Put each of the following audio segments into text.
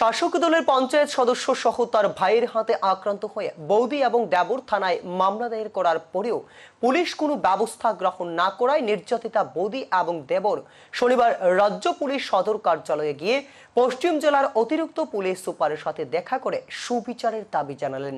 শাসক দলের পঞ্চায়েত সদস্য সহ তার ভাইয়ের হাতে আক্রান্ত হয়ে বৌদি এবং দেবর থানায় মামলা দায়ের করার পরেও পুলিশ কোনো ব্যবস্থা গ্রহণ না করায় নির্যাতিতা বৌদি এবং দেবর শনিবার রাজ্য পুলিশ সদর কার্যালয়ে গিয়ে পশ্চিম জেলার অতিরিক্ত পুলিশ সুপারের সাথে দেখা করে সুবিচারের দাবি জানালেন।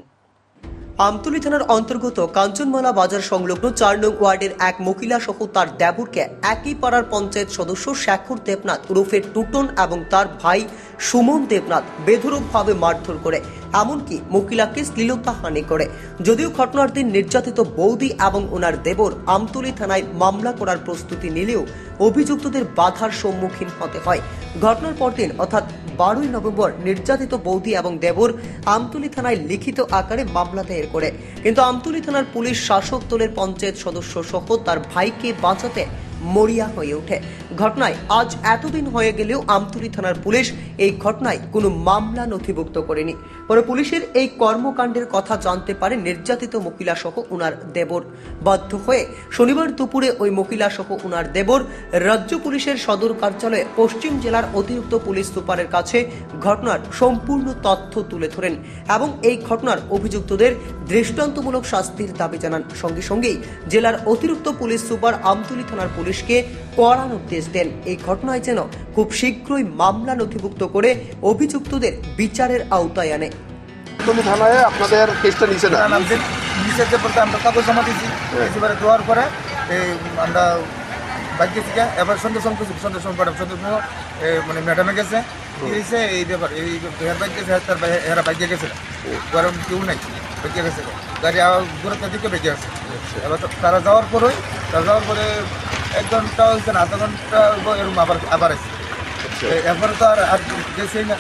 আমতলী থানার অন্তর্গত কাঞ্চনমালা বাজার সংলগ্ন চার নং ওয়ার্ডের এক মহিলা সহ তার দেবরকে একই পাড়ার পঞ্চায়েত সদস্য শেখর দেবনাথ ওরফে টুটন এবং তার ভাই সুমন দেবনাথ বেধরূপভাবে মারধর করে। এমনকি মহিলাকে শ্লীলতাহানি করে। যদিও ঘটনার দিন নির্যাতিত বৌদি এবং ওনার দেবর আমতলী থানায় মামলা করার প্রস্তুতি নিলেও অভিযুক্তদের বাধার সম্মুখীন হতে হয়। ঘটনার পরদিন, অর্থাৎ বারোই নভেম্বর, নির্যাতিত বৌদি এবং দেবর আমতলী থানায় লিখিত আকারে মামলা দায়ের করে। কিন্তু আমতলী থানার পুলিশ শাসক দলের পঞ্চায়েত সদস্য সহ তার ভাইকে বাঁচাতে মরিয়া হয়ে ওঠে। ঘটনায় আজ এতদিন হয়ে গেলেও আমতলী থানার পুলিশ এই ঘটনায় কোনো মামলা নথিভুক্ত করেনি। পরে পুলিশের এই কর্মকাণ্ডের কথা জানতে পারে নির্যাতিত মহিলা সহ উনার দেবর। বাধ্য হয়ে শনিবার দুপুরে ওই মহিলা সহ উনার দেবর রাজ্য পুলিশের সদর কার্যালয়ে পশ্চিম জেলার অতিরিক্ত পুলিশ সুপারের কাছে ঘটনার সম্পূর্ণ তথ্য তুলে ধরেন এবং এই ঘটনার অভিযুক্তদের দৃষ্টান্তমূলক শাস্তির দাবি জানান। সঙ্গে সঙ্গেই জেলার অতিরিক্ত পুলিশ সুপার আমতলী থানার পুলিশকে কড়া নির্দেশ দেন। এই ঘটনায় যেন খুব শীঘ্রই মামলা নথিভুক্ত করে অভিযুক্তদের বিচারের আওতায় আনে। তুমি থানায় আপনাদের কেসটা নিচে না নাম দিন নিচে যে বলতে আমরা কাগজ জমা দিয়েছি। এবারে দেওয়ার পরে এই আমরা বাইকে থেকে এবার সন্ধ্যে সঙ্গে সন্ধ্যে সঙ্গে ম্যাডাম সন্ধ্যে মানে ম্যাডামে গেছে। এই ব্যাপার এই হেয়ার বাইক গেছে তার হেরা বাইকে গেছে। কারণ কেউ নাই বাইকে গেছে। গাড়ি দূরত্ব দিকে বেঁকে আছে। এবার তো তারা যাওয়ার পরেই তারা যাওয়ার পরে এক ঘণ্টা হয়েছে না আধা ঘণ্টা এরকম আবার আবার আসছে এরপরে তো আর গেছেই না।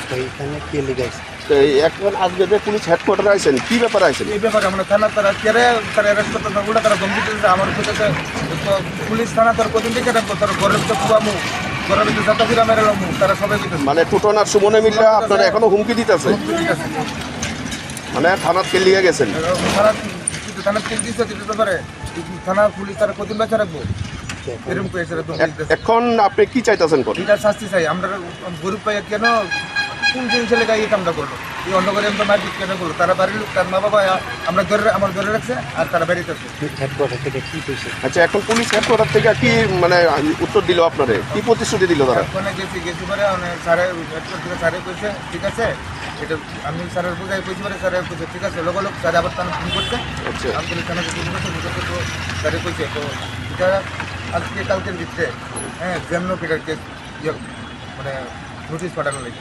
তো এই এখন আজকে যে পুলিশ হেডকোয়ার্টারে আইছেন কি ব্যাপারে আইছেন? এই ব্যাপারে আমরা থানা তারা কেড়ে তারা অ্যারেস্ট করতে না তারা ধমকি দিতেছে আমার কাছে পুলিশ থানা তোর কদিন থেকে তারা ঘরের তো পুয়ামু ঘরের ভিতরে যত ফিরা মেরে লামু তারা সবাই দিতেছে। মানে টুটন আর সুমনে মিল্লা আপনারা এখনও হুমকি দিতেছে? মানে থানাত কে লিয়ে গেছেন? থানা থানা দিচ্ছে দিতে পারে থানা পুলিশ তারা কদিন বাচ্চা রাখব? এরকম করে এখন আপনি কি চাইতেছেন কোন এটা শাস্তি চাই। আমরা গরিব পাই কেন কোন দিন ছেলেটা এই কামটা করল? এই অন্য করে আমরা মারপিট কেন করল? তারা বাড়ির লোক তার মা বাবা আমরা ধরে আমার ধরে রাখছে আর তারা বেরিয়েছে আচ্ছা এখন পুলিশ হেডকোয়ার্টার থেকে কি মানে উত্তর দিল আপনারে? কি প্রতিশ্রুতি দিল তারা? ওখানে গেছি গেছি পরে স্যারে হেডকোয়ার্টার থেকে স্যারে কইছে ঠিক আছে এটা আমি স্যারের বোঝাই কইছি পরে স্যারে কইছে ঠিক আছে লোক লোক স্যার আবার তারা ফোন করছে। আচ্ছা। আমি থানাকে ফোন করছে স্যারে কইছে। তো এটা আজকে কালকের ভিতরে হ্যাঁ ফিটার কেস মানে নোটিশ পাঠানো লাগে